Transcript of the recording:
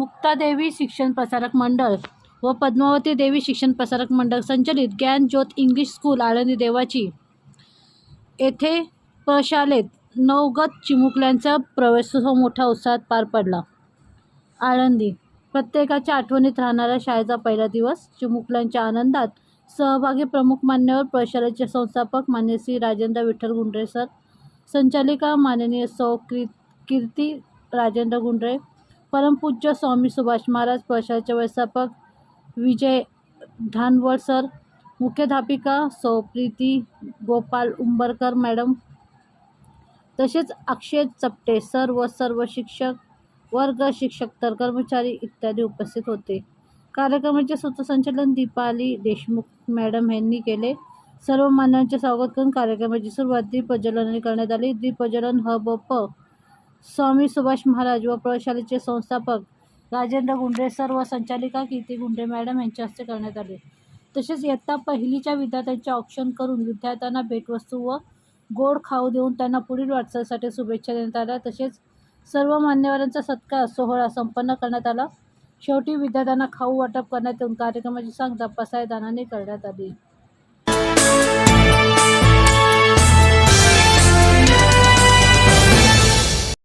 मुक्तादेवी शिक्षण प्रसारक मंडळ व पद्मावती देवी शिक्षण प्रसारक मंडळ संचलित ज्ञान ज्योत इंग्लिश स्कूल आळंदी देवाची. येथे प्रशालेत नवगत चिमुकल्यांचा प्रवेशोत्सव मोठ्या उत्साहात पार पडला. आळंदी प्रत्येकाच्या आठवणीत राहणारा शाळेचा पहिला दिवस चिमुकल्यांच्या आनंदात सहभागी प्रमुख मान्यवर प्रशालेचे संस्थापक मान्य श्री राजेंद्र विठ्ठल गुंडरे सर संचालिका माननीय सौ कीर्ती राजेंद्र गुंडरे परमपूज्य स्वामी सुभाष महाराज प्रशालेचे व्यवस्थापक विजय धानवड सर मुख्याध्यापिका सौ प्रीती गोपाल उंबरकर मॅडम तसेच अक्षय चपटे सर व सर्व शिक्षक वर्ग शिक्षक तर कर्मचारी इत्यादी उपस्थित होते. कार्यक्रमाचे सूत्रसंचालन दीपाली देशमुख मॅडम यांनी केले. सर्व मान्यांचे स्वागत करून कार्यक्रमाची सुरुवात दीपप्रज्वलनाने करण्यात आली. दीपप्रज्वलन ह ब प स्वामी सुभाष महाराज व प्रयोगशाळेचे संस्थापक राजेंद्र गुंडे सर व संचालिका कीर्ती गुंडे मॅडम यांच्या हस्ते करण्यात आले. तसेच इयत्ता पहिलीच्या विद्यार्थ्यांचे ऑप्शन करून विद्यार्थ्यांना भेटवस्तू व गोड खाऊ देऊन त्यांना पुढील वाटचालीसाठी शुभेच्छा देण्यात आल्या. तसेच सर्व मान्यवरांचा सत्कार सोहळा संपन्न करण्यात आला. शेवटी विद्यार्थ्यांना खाऊ वाटप करण्यात येऊन कार्यक्रमाची सांगता पसायदानाने करण्यात आली.